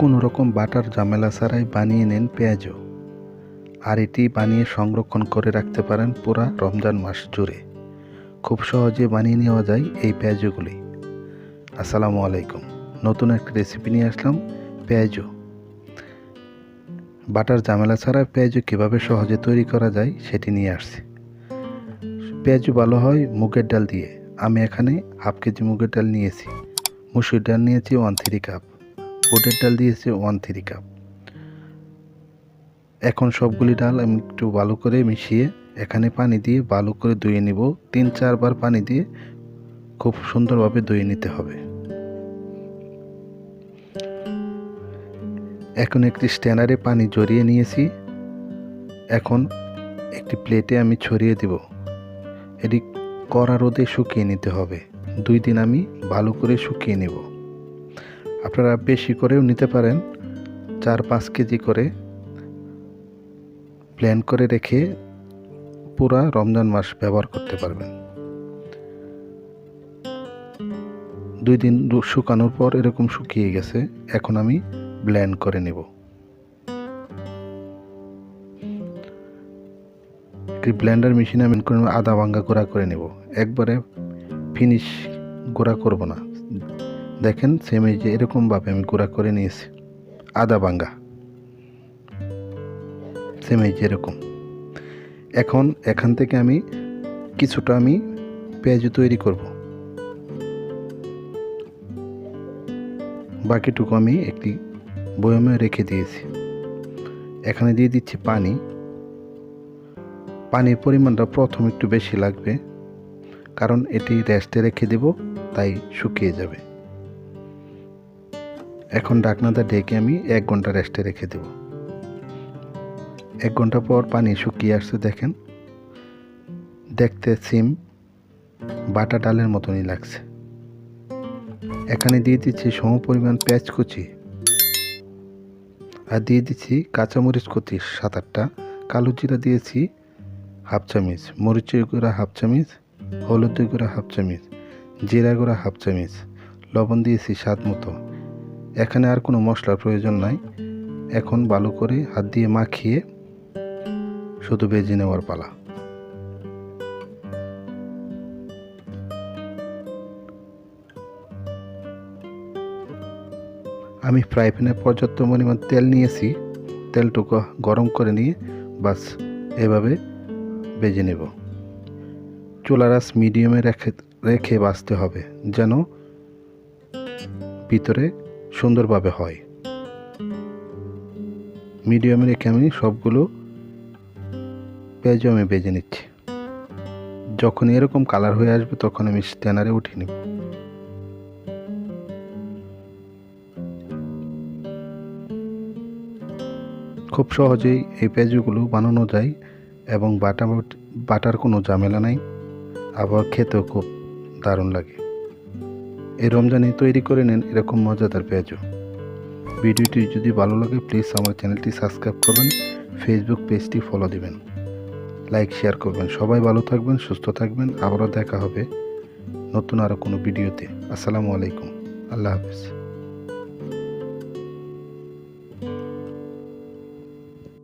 কোনো রকম বাটার ঝামেলা ছাড়াই বানিয়ে নেন পেঁয়াজও। আর এটি বানিয়ে সংরক্ষণ করে রাখতে পারেন পুরা রমজান মাস জুড়ে। খুব সহজে বানিয়ে নেওয়া যায় এই পেঁয়াজগুলি। আসসালামু আলাইকুম। নতুন একটা রেসিপি নিয়ে আসলাম, পেঁয়াজও। বাটার ঝামেলা ছাড়া পেঁয়াজও কীভাবে সহজে তৈরি করা যায় সেটি নিয়ে আসছি। পেঁয়াজও ভালো হয় মুগের ডাল দিয়ে। আমি এখানে হাফ কেজি মুগের ডাল নিয়েছি। মুসুর ডাল নিয়েছি ওয়ান থ্রি কাপ বুটের ডাল দিয়েছি ওয়ান থ্রি কাপ এখন সবগুলি ডাল আমি একটু ভালো করে মিশিয়ে এখানে পানি দিয়ে ভালো করে ধুয়ে নিব। তিন চারবার পানি দিয়ে খুব সুন্দরভাবে ধুয়ে নিতে হবে। এখন একটি স্ট্যান্ডারে পানি জড়িয়ে নিয়েছি। এখন একটি প্লেটে আমি ছড়িয়ে দিব। এটি কড়া রোদে শুকিয়ে নিতে হবে। দুই দিন আমি ভালো করে শুকিয়ে নেব। আপনারা বেশি করেও নিতে পারেন। চার পাঁচ কেজি করে প্ল্যান করে রেখে পুরা রমজান মাস ব্যবহার করতে পারবেন। দুই দিন শুকানোর পর এরকম শুকিয়ে গেছে। এখন আমি ব্ল্যান্ড করে নেব। একটি ব্লেন্ডার মেশিনে আমি আদা ভাঙ্গা গুঁড়া করে নেব। একবারে ফিনিশ গুঁড়া করব না। দেখেন সেম এই যে এরকমভাবে আমি গুঁড়া করে নিয়েছি। আদা ভাঙ্গা। সেম এই যে এরকম। এখন এখান থেকে আমি কিছুটা আমি পেঁয়াজ তৈরি করব। বাকিটুকু আমি একটি বয়মে রেখে দিয়েছি। এখানে দিয়ে দিচ্ছি পানি। পানির পরিমাণটা প্রথম একটু বেশি লাগবে কারণ এটি রেস্টে রেখে দেব তাই শুকিয়ে যাবে। এখন ডাকনাটা ডেকে আমি এক ঘণ্টা রেস্টে রেখে দেব। এক ঘণ্টা পর পানি শুকিয়ে আসছে, দেখেন। দেখতে সিম, বাটা ডালের মতনই লাগছে। এখানে দিয়ে দিচ্ছি সম পরিমাণ পেঁয়াজ কুচি আর দিয়ে দিচ্ছি কাঁচামরিচ কুচি, সাত আটটা। কালো জিরা দিয়েছি হাফ চামিচ, মরিচের গুঁড়া হাফ চামচ, হলুদের গুঁড়া হাফ চামিচ, জিরা গুঁড়া হাফ চামিচ, লবণ দিয়েছি স্বাদ মতো। এখানে আর কোনো মশলার প্রয়োজন নাই। এখন ভালো করে হাত দিয়ে মাখিয়ে শুধু বেজে নেওয়ার পালা। আমি ফ্রাই প্যানে পর্যাপ্ত পরিমাণ তেল নিয়েছি। তেলটুকু গরম করে নিয়ে বাস এভাবে বেজে নেব। চুলারাস মিডিয়ামে রেখে রেখে বাঁচতে হবে যেন ভিতরে সুন্দরভাবে হয়। মিডিয়ামে রেখে আমি সবগুলো পেঁয়াজও আমি বেজে নিচ্ছি। যখন এরকম কালার হয়ে আসবে তখন আমি স্ট্যানারে উঠিয়ে নেব। খুব সহজেই এই পেঁয়াজগুলো বানানো যায় এবং বাটা বাটার কোনো ঝামেলা নাই। আবার খেতেও খুব দারুণ লাগে। এই রমজানে তৈরি করে নেন, এরকম মজাদার পেঁয়াজও। ভিডিওটি যদি ভালো লাগে প্লিজ আমার চ্যানেলটি সাবস্ক্রাইব করবেন ফেসবুক পেজটি ফলো দিবেন। লাইক শেয়ার করবেন। সবাই ভালো থাকবেন, সুস্থ থাকবেন। আবারও দেখা হবে নতুন আরও কোনো ভিডিওতে। আসসালামু আলাইকুম। আল্লাহ হাফিজ।